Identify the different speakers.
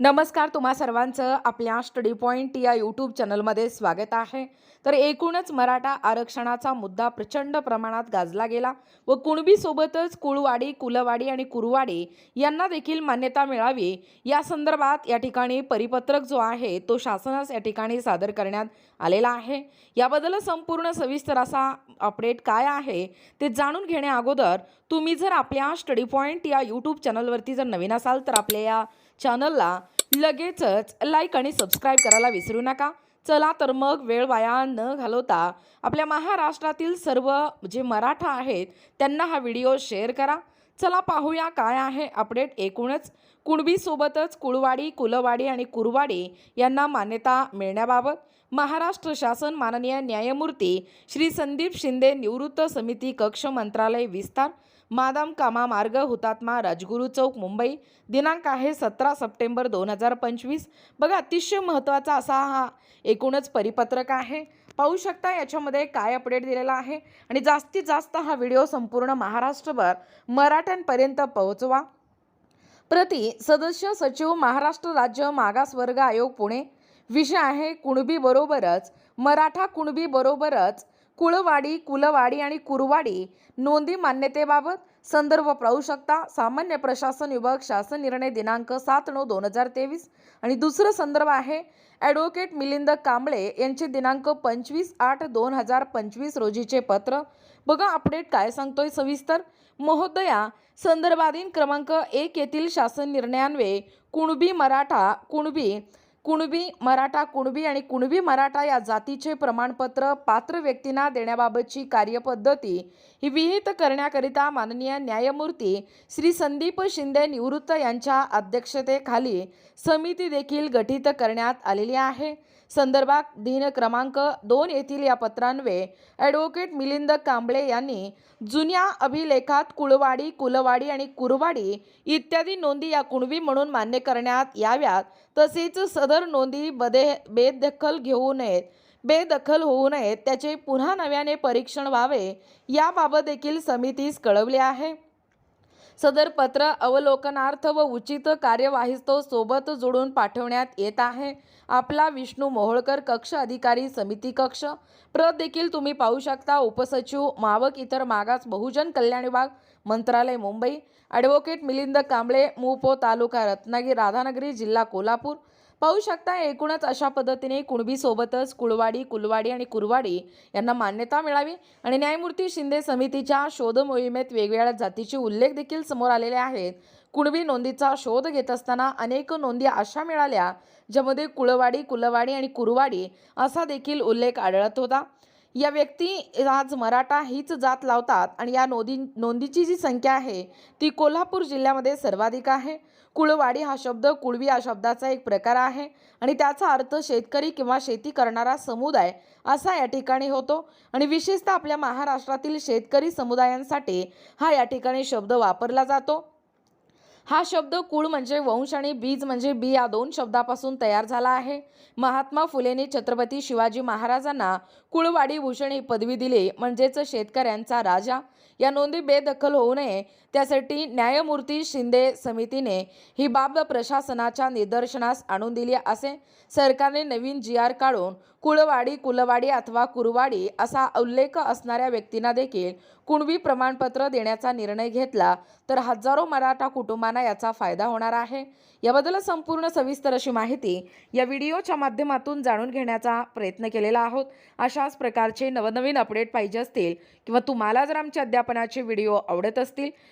Speaker 1: नमस्कार तुम्हा सर्वांचं आपल्या स्टडी पॉईंट या यूट्यूब चॅनलमध्ये स्वागत आहे. तर एकूणच मराठा आरक्षणाचा मुद्दा प्रचंड प्रमाणात गाजला गेला व कुणबीसोबतच कुळवाडी कुलवाडी आणि कुरवाडी यांना देखील मान्यता मिळावी या संदर्भात या ठिकाणी परिपत्रक जो आहे तो शासनास या ठिकाणी सादर करण्यात आलेला आहे. याबद्दल संपूर्ण सविस्तर असा अपडेट काय आहे ते जाणून घेण्या अगोदर तुम्ही जर आपल्या स्टडी पॉईंट या यूट्यूब चॅनलवरती जर नवीन असाल तर आपल्या या चॅनलला लगेचच लाईक आणि सबस्क्राईब करायला विसरू नका. चला तर मग वेळ वाया न घालवता आपल्या महाराष्ट्रातील सर्व जे मराठा आहेत त्यांना हा व्हिडिओ शेअर करा. चला पाहूया काय आहे अपडेट एकूणच कुणबीसोबतच कुळवाडी कुलवाडी आणि कुरवाडी यांना मान्यता मिळण्याबाबत महाराष्ट्र शासन माननीय न्यायमूर्ती श्री संदीप शिंदे निवृत्त समिती कक्ष मंत्रालय विस्तार मादाम कामा मार्ग हुतात्मा राजगुरू चौक मुंबई. दिनांक आहे सतरा सप्टेंबर दोन हजार पंचवीस. बघा अतिशय महत्त्वाचा असा हा एकूणच परिपत्रक आहे. पाहू शकता याच्यामध्ये काय अपडेट दिलेला आहे. आणि जास्तीत जास्त हा व्हिडिओ संपूर्ण महाराष्ट्रभर मराठ्यांपर्यंत पोहोचवा. प्रति सदस्य सचिव महाराष्ट्र राज्य मागासवर्ग आयोग पुणे. विषय आहे कुणबी बरोबरच मराठा कुणबी बरोबरच कुळवाडी कुलवाडी आणि कुरवाडी नोंदी मान्यतेबाबत संदर्भ पाहू शकता. सामान्य प्रशासन विभाग शासन निर्णय दिनांक सात नऊ दोन हजार तेवीस आणि दुसरं संदर्भ आहे ॲडव्होकेट मिलिंद कांबळे यांचे दिनांक पंचवीस आठ दोन हजार पंचवीस रोजीचे पत्र. बघा अपडेट काय सांगतोय सविस्तर. महोदया संदर्भाधीन क्रमांक एक येथील शासन निर्णयान्वये कुणबी मराठा कुणबी कुणबी मराठा कुणबी आणि कुणबी मराठा या जातीचे प्रमाणपत्र पात्र व्यक्तींना देण्याबाबतची कार्यपद्धती ही विहित करण्याकरिता माननीय न्यायमूर्ती श्री संदीप शिंदे निवृत्त यांच्या अध्यक्षतेखाली समिती देखील गठीत करण्यात आलेली आहे. संदर्भात दिन क्रमांक दोन येथील या पत्रान्वये ॲडव्होकेट मिलिंद कांबळे यांनी जुन्या अभिलेखात कुळवाडी कुलवाडी आणि कुरवाडी इत्यादी नोंदी या कुणबी म्हणून मान्य करण्यात याव्यात. तसेच सदर नोंदी बदे बेदखल घेऊ नयेत बेदखल होऊ नयेत त्याचे पुन्हा नव्याने परीक्षण व्हावे याबाबत देखील समितीस कळवले आहे. सदर पत्र अवलोकनार्थ व उचित कार्यवाहीस्तव सोबत जोडून पाठवण्यात येत आहे. आपला विष्णू मोहोळकर कक्ष अधिकारी समिती कक्ष. प्रत देखील तुम्ही पाहू शकता. उपसचिव मावक इतर मागास बहुजन कल्याण विभाग मंत्रालय मुंबई. ॲडव्होकेट मिलिंद कांबळे मुपो तालुका रत्नागिरी राधानगरी जिल्हा कोल्हापूर. पाहू शकता एकूणच अशा पद्धतीने कुणबीसोबतच कुळवाडी कुलवाडी आणि कुरवाडी यांना मान्यता मिळावी आणि न्यायमूर्ती शिंदे समितीच्या शोध मोहिमेत वेगवेगळ्या जातीचे उल्लेख देखील समोर आलेले आहेत. कुणबी नोंदीचा शोध घेत असताना अनेक नोंदी अशा मिळाल्या ज्यामध्ये कुळवाडी कुलवाडी आणि कुरवाडी असा देखील उल्लेख आढळत होता. या व्यक्ती आज मराठा हीच जात लावतात आणि या नोंदी नोंदीची जी संख्या आहे ती कोल्हापूर जिल्ह्यामध्ये सर्वाधिक आहे. कुळवाडी हा शब्द कुळवी या शब्दाचा एक प्रकार आहे आणि त्याचा अर्थ शेतकरी किंवा शेती करणारा समुदाय असा या ठिकाणी होतो. आणि विशेषतः आपल्या महाराष्ट्रातील शेतकरी समुदायांसाठी हा या ठिकाणी शब्द वापरला जातो. हा शब्द कुळ म्हणजे वंश आणि बीज म्हणजे बी या दोन शब्दापासून तयार झाला आहे. महात्मा फुलेने छत्रपती शिवाजी महाराजांना कुळवाडी भूषण ही पदवी दिली. म्हणजेच शेतकऱ्यांचा राजा. या नोंदी बेदखल होऊ नये. त्यासाठी न्यायमूर्ती शिंदे समितीने ही बाब प्रशासनाच्या निदर्शनास आणून दिली असे. सरकारने नवीन जी आर काढून कुळवाडी कुलवाडी अथवा कुरवाडी असा उल्लेख असणाऱ्या व्यक्तींना देखील कुणबी प्रमाणपत्र देण्याचा निर्णय घेतला तर हजारो मराठा कुटुंबांना याचा फायदा होणार आहे. याबद्दल संपूर्ण सविस्तर अशी माहिती या व्हिडिओच्या माध्यमातून जाणून घेण्याचा प्रयत्न केलेला आहोत. अशाच प्रकारचे नवनवीन अपडेट पाहिजे असतील किंवा तुम्हाला जर आमच्या अध्यापनाचे व्हिडिओ आवडत असतील